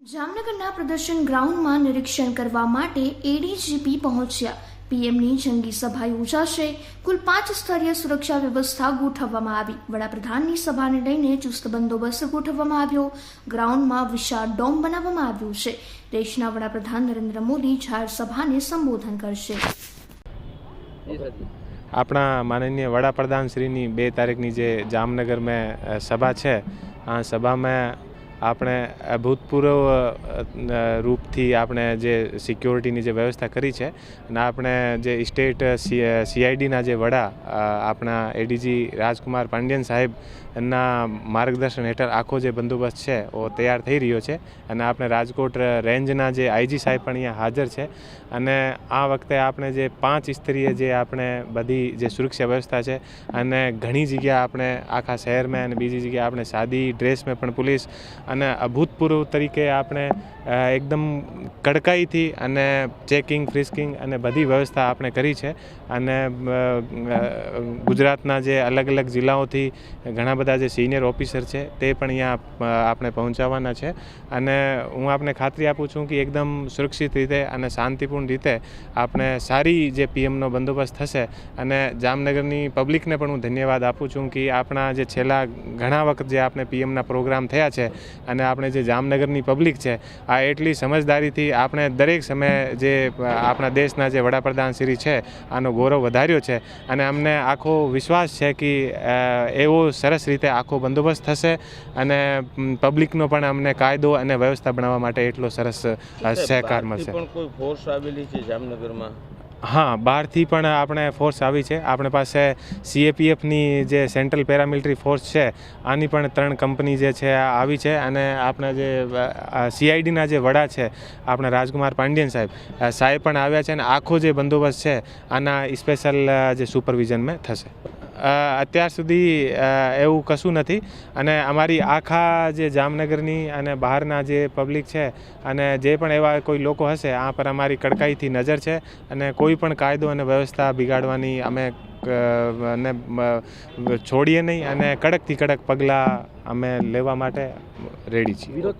જામનગરના પ્રદર્શન ગ્રાઉન્ડમાં નિરીક્ષણ કરવા માટે એડીજીપી પહોંચ્યા. પીએમની જંગી સભા યોજાશે કુલ પાંચ સ્તરીય સુરક્ષા વ્યવસ્થા ગોઠવવામાં આવી. વડાપ્રધાનની સભાને લઈને ચુસ્ત બંદોબસ્ત ગોઠવવામાં આવ્યો. ગ્રાઉન્ડમાં વિશાળ ડોમ બનાવવામાં આવ્યું છે. દેશના વડાપ્રધાન નરેન્દ્ર મોદી જાહેર સભાને સંબોધન કરશે. આપણા માનનીય વડાપ્રધાન શ્રીની બે તારીખની જે જામનગરમાં સભા છે, આ સભામાં આપણે અભૂતપૂર્વ રૂપથી આપણે જે સિક્યોરિટીની જે વ્યવસ્થા કરી છે અને આપણે જે સ્ટેટ સીઆઈડીના જે વડા આપણા એડીજી રાજકુમાર પાંડ્યન સાહેબ એમના માર્ગદર્શન હેઠળ આખો જે બંદોબસ્ત છે એ તૈયાર થઈ રહ્યો છે અને આપણે રાજકોટ રેન્જના જે આઈજી સાહેબ પણ અહીંયા હાજર છે અને આ વખતે આપણે જે પાંચ સ્તરીય જે આપણે બધી જે સુરક્ષા વ્યવસ્થા છે અને ઘણી જગ્યા આપણે આખા શહેરમાં અને બીજી જગ્યાએ આપણે સાદી ડ્રેસમાં પણ પોલીસ અને અભૂતપૂર્વ તરીકે આપણે એકદમ કડકાઈથી અને ચેકિંગ, ફ્રિસ્કિંગ અને બધી વ્યવસ્થા આપણે કરી છે. અને ગુજરાતના જે અલગ અલગ જિલ્લાઓથી ઘણા બધા જે સિનિયર ઓફિસર છે તે પણ અહીંયા આપણે પહોંચાડવાના છે. અને હું આપને ખાતરી આપું છું કે એકદમ સુરક્ષિત રીતે અને શાંતિપૂર્ણ રીતે આપણે સારી જે પીએમનો બંદોબસ્ત થશે અને જામનગરની પબ્લિકને પણ હું ધન્યવાદ આપું છું કે આપણા જે છેલ્લા ઘણા વખત જે આપણે પીએમના પ્રોગ્રામ થયા છે અને આપણે જે જામનગરની પબ્લિક છે આ એટલી સમજદારીથી આપણે દરેક સમયે જે આપણા દેશના જે વડાપ્રધાન શ્રી છે આનો ગૌરવ વધાર્યો છે. અને અમને આખો વિશ્વાસ છે કે એવો સરસ રીતે આખો બંદોબસ્ત થશે અને પબ્લિકનો પણ અમને કાયદો અને વ્યવસ્થા બનાવવા માટે એટલો સરસ સહકાર મળશે. પણ કોઈ ફોર્સ આવેલી છે જામનગરમાં? હા, બહારથી પણ આપણે ફોર્સ આવી છે. આપણે પાસે સીએપીએફની જે સેન્ટ્રલ પેરામિલિટરી ફોર્સ છે, આની પણ ત્રણ કંપની જે છે આવી છે અને આપણા જે સીઆઈડીના જે વડા છે, આપણા રાજકુમાર પાંડ્યન સાહેબ સાહેબ પણ આવ્યા છે અને આખો જે બંદોબસ્ત છે, આના સ્પેશિયલ જે સુપરવિઝનમાં થશે. અત્યાર સુધી એવું કશું નથી. અને અમારી આખા જે જામનગરની અને બહારના જે પબ્લિક છે અને જે પણ એવા કોઈ લોકો હશે, આ પર અમારી કડકાઈથી નજર છે અને કોઈ પણ કાયદો અને વ્યવસ્થા બિગાડવાની અમે ને છોડીએ નહીં અને કડકથી કડક પગલાં અમે લેવા માટે રેડી છીએ.